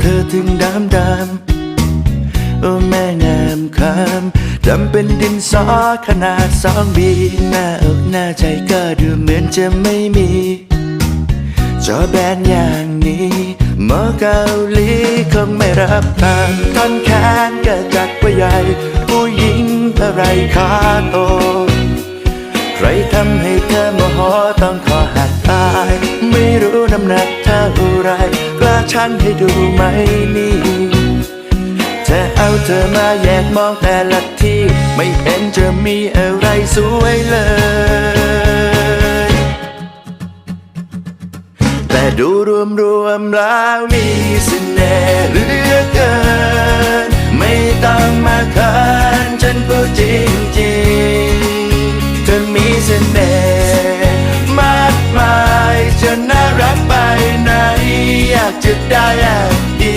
เธอถึงดำดำโอ้แม่งามคำดำเป็นดินสอขนาดสองบีหน้าอกหน้าใจก็ดูเหมือนจะไม่มีจอแบนอย่างนี้หมอเกาหลีคงไม่รับทางท่อนแขนก็จัดว่าใหญ่ ผู้หญิงอะไรขาโต รทำให้เธอโมโหต้องขอหักตาย ไม่รู้น้ำหนักเท่าไรกล้าชั่งให้ดูไหมนี่จะเอาเธอมาแยกมองแต่ละที่ ไม่เห็นจะมีอะไรสวยเลยแต่ดูรวมรวมๆแล้วมีเสน่ห์เหลือเกิน ไม่ต้องมาากจะได้แอบอิ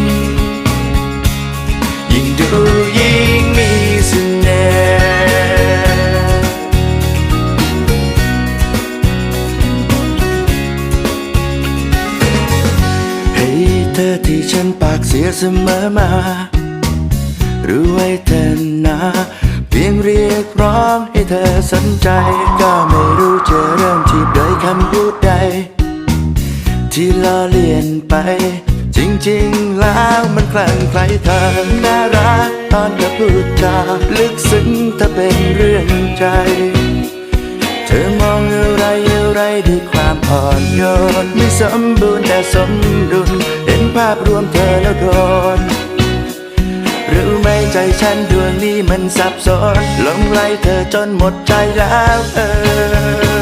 งยิ่งดูยิ่งมีเสน่ห์ให้เธอที่ฉันปากเสียเสมอมารู้ไว้เธอนะเพียงเรียกร้องให้เธอสนใจ ก็ไม่รู้จะเริ่มที่โดยคำพูดใด ที่ล้อเลียนไป จริงๆแล้วมันคลั่งไคล้เธอน่ารักตอนเธอพูดจาลึกซึ้งถ้าเป็นเรื่องใจ เธอมองอะไรอะไรด้วยความอ่อนโยนไม่สมบูรณ์แต่สมดุลเห็นภาพรวมเธอแล้วโดนรู้ไหมใจฉันดวงนี้มันสับสนหลงไหลเธอจนหมดใจแล้วเออ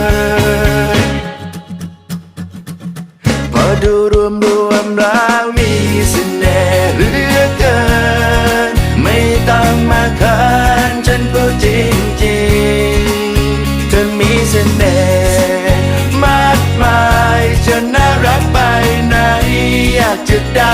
ดูรวมรวมๆแล้วมีเสน่ห์เหลือเกิน ไม่ต้องมาเขินฉันพูดจริงจริงๆเธอมีเสน่ห์มากมายจนน่ารักไปไหนอยากจะได้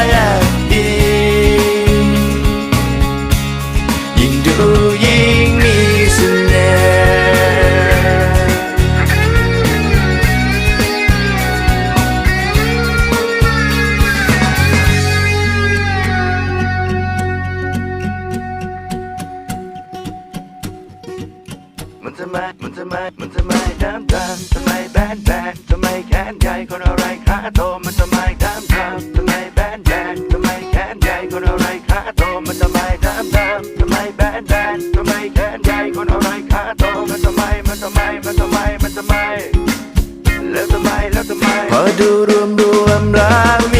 มันทำไม มันทำไมดำดำทำไมแบนแบนทำไมแขนใหญ่คนอะไรขาโต มันทำไมดำดำทำไมแบนแบนทำไมแขนใหญ่คนอะไรขาโต มันทำไมดำดำทำไมแบนแบนทำไมแขนใหญ่คนอะไรขาโต มันทำไม มันทำไม มันทำไม มันทำไม แล้วทำไม แล้วทำไม พอดูรวมรวมแล้วมี